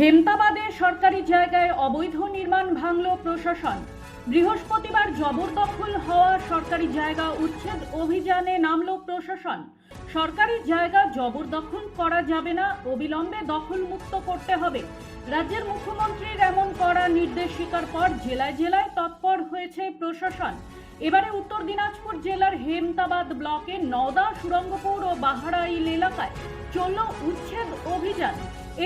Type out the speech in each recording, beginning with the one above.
হেমতাবাদে সরকারি জায়গায় অবৈধ নির্মাণ ভাঙল প্রশাসন। বৃহস্পতিবার জবরদখল হওয়া সরকারি জায়গা উচ্ছেদ অভিযানে নামল প্রশাসন। সরকারি জায়গা জবরদখল করা যাবে না, অবিলম্বে দখল মুক্ত করতে হবে। রাজ্যের মুখ্যমন্ত্রীর এমন কড়া নির্দেশিকার পর জেলায় জেলায় তৎপর হয়েছে প্রশাসন। এবারে উত্তর দিনাজপুর জেলার হেমতাবাদ ব্লকে নওদা, সুরঙ্গপুর ও বাহারাইল এলাকায় চলল উচ্ছেদ অভিযান।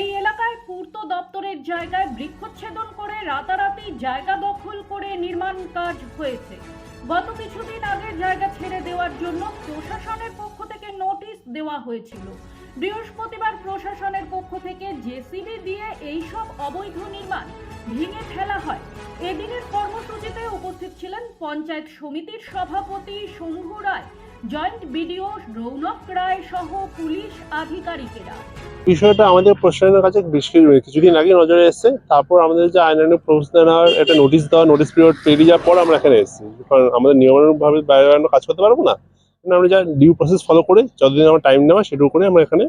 এই এলাকায় পূর্ত দপ্তরের জায়গায় বৃক্ষচ্ছেদন করে রাতারাতি জায়গা দখল করে নির্মাণ কাজ হয়েছে। গত কিছুদিন আগে জায়গা ছেড়ে দেওয়ার জন্য প্রশাসনের পক্ষ থেকে নোটিশ দেওয়া হয়েছিল। বৃহস্পতিবার প্রশাসনের পক্ষ থেকে জেসিবি দিয়ে এইসব অবৈধ নির্মাণ ভেঙে ফেলা হয়। এদিনের কর্মসূচিতে উপস্থিত ছিলেন পঞ্চায়েত সমিতির সভাপতি শম্ভু রায় জয়েন্ট বিডিও রৌনক রায় সহ পুলিশ আধিকারিকেরা। বিষয়টা আমাদের প্রশাসনের কাছে বেশ কিছুদিন আগে নজরে এসেছে। তারপর আমাদের যে আইনানুক প্রফেশন নেওয়ার একটা নোটিশ দেওয়া নোটিশ পিরিয়ড পেরিয়ে যাওয়ার পর আমরা এখানে এসেছি। কারণ আমাদের নিয়মানুভাবে বাইরে কাজ করতে পারব না। আমরা যা ডিউ প্রসেস ফলো করে, যতদিন আমার টাইম নেওয়া, সেটুকু করে আমরা এখানে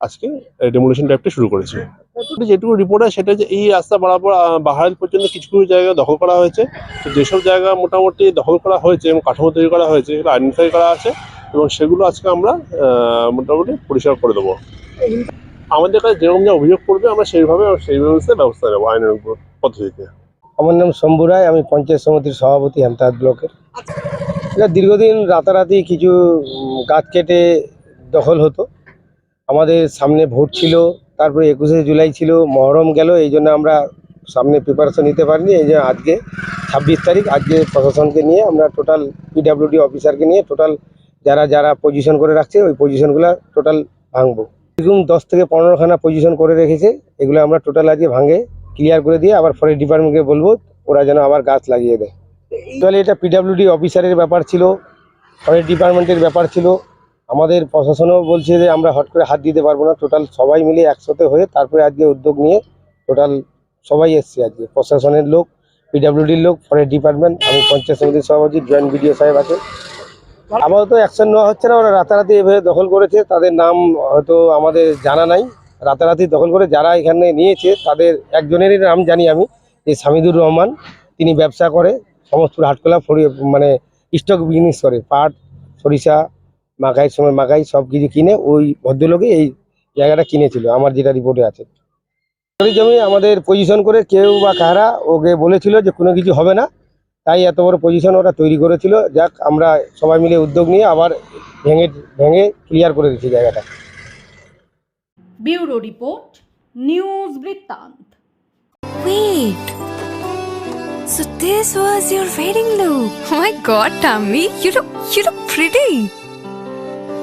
আজকে ডেমোলেশন টাইপটা শুরু করেছে। যেটুকু রিপোর্ট আছে সেটা যে এই রাস্তা বরাবর বাহারাল পর্যন্ত কিছু কিছু জায়গা দখল করা হয়েছে। তো যেসব জায়গা মোটামুটি দখল করা হয়েছে এবং কাঠামো তৈরি করা হয়েছে সেগুলো আইডেন্টিফাই করা আছে এবং সেগুলো আজকে আমরা মোটামুটি পরিষ্কার করে দেবো। আমাদের কাছে যেরকম যা অভিযোগ করবে আমরা সেইভাবে সেই ব্যবস্থা ব্যবস্থা নেব আইনের পদ্ধতিতে। আমার নাম শম্ভু রায় আমি পঞ্চায়েত সমিতির সভাপতি হেমতাদ ব্লকের। এটা দীর্ঘদিন রাতারাতি কিছু গাছ কেটে দখল হতো। আমাদের সামনে ভোট ছিল, তারপরে একুশে জুলাই ছিল, মহরম গেল, এই জন্য আমরা সামনে প্রিপারেশন নিতে পারিনি, এই জন্য আজকে ছাব্বিশ তারিখ, আজকে প্রশাসনকে নিয়ে আমরা টোটাল পিডাব্লিউডি অফিসারকে নিয়ে টোটাল যারা যারা পজিশন করে রাখছে, ওই পজিশনগুলো টোটাল ভাঙবো। এরকম দশ থেকে পনেরোখানা পজিশন করে রেখেছে, এগুলো আমরা টোটাল আজকে ভাঙে ক্লিয়ার করে দিয়ে আবার ফরেস্ট ডিপার্টমেন্টকে বলব, ওরা যেন আবার গাছ লাগিয়ে দেয়। তাহলে এটা পিডাব্লিউডি অফিসারের ব্যাপার ছিল ফরেস্ট ডিপার্টমেন্টের ব্যাপার ছিল আমাদের প্রশাসনও বলছে যে আমরা হট করে হাত দিতে পারব না। টোটাল সবাই মিলে একসাথে হয়ে তারপরে আজকে উদ্যোগ নিয়ে টোটাল সবাই এসছে আজকে। প্রশাসনের লোক পিডাব্লিউডির লোক ফরেস্ট ডিপার্টমেন্ট আমি পঞ্চায়েত সমিতির সভাপতি জয়েন্ট বিডিও সাহেব আছে। আপাতত অ্যাকশন নেওয়া হচ্ছে না, ওরা রাতারাতি এভাবে দখল করেছে। তাদের নাম হয়তো আমাদের জানা নাই। রাতারাতি দখল করে যারা এখানে নিয়েছে, তাদের একজনেরই নাম জানি আমি, যে সামিদুর রহমান। তিনি ব্যবসা করে সমস্ত হাটকলা ফরি মানে স্টক বিজনেস করে, পাট, সরিষা মাকাইয়ের সময় মাকাই সব কিছু কিনে ওই ভদ্রলোকে এই জায়গাটা কিনেছিল আমার যেটা রিপোর্টে আছে জমি আমাদের পজিশন করে কেউ বা কারা ওকে বলেছিল যে কোনো কিছু হবে না তাই এত বড় পজিশন ওরা তৈরি করেছিল যাক আমরা সবাই মিলে উদ্যোগ নিয়ে আবার ভেঙে ভেঙে ক্লিয়ার করে দিচ্ছি জায়গাটা bureau report news Brittanto Wait. So this was your wedding look. Oh my god, Tammy, you look you look pretty.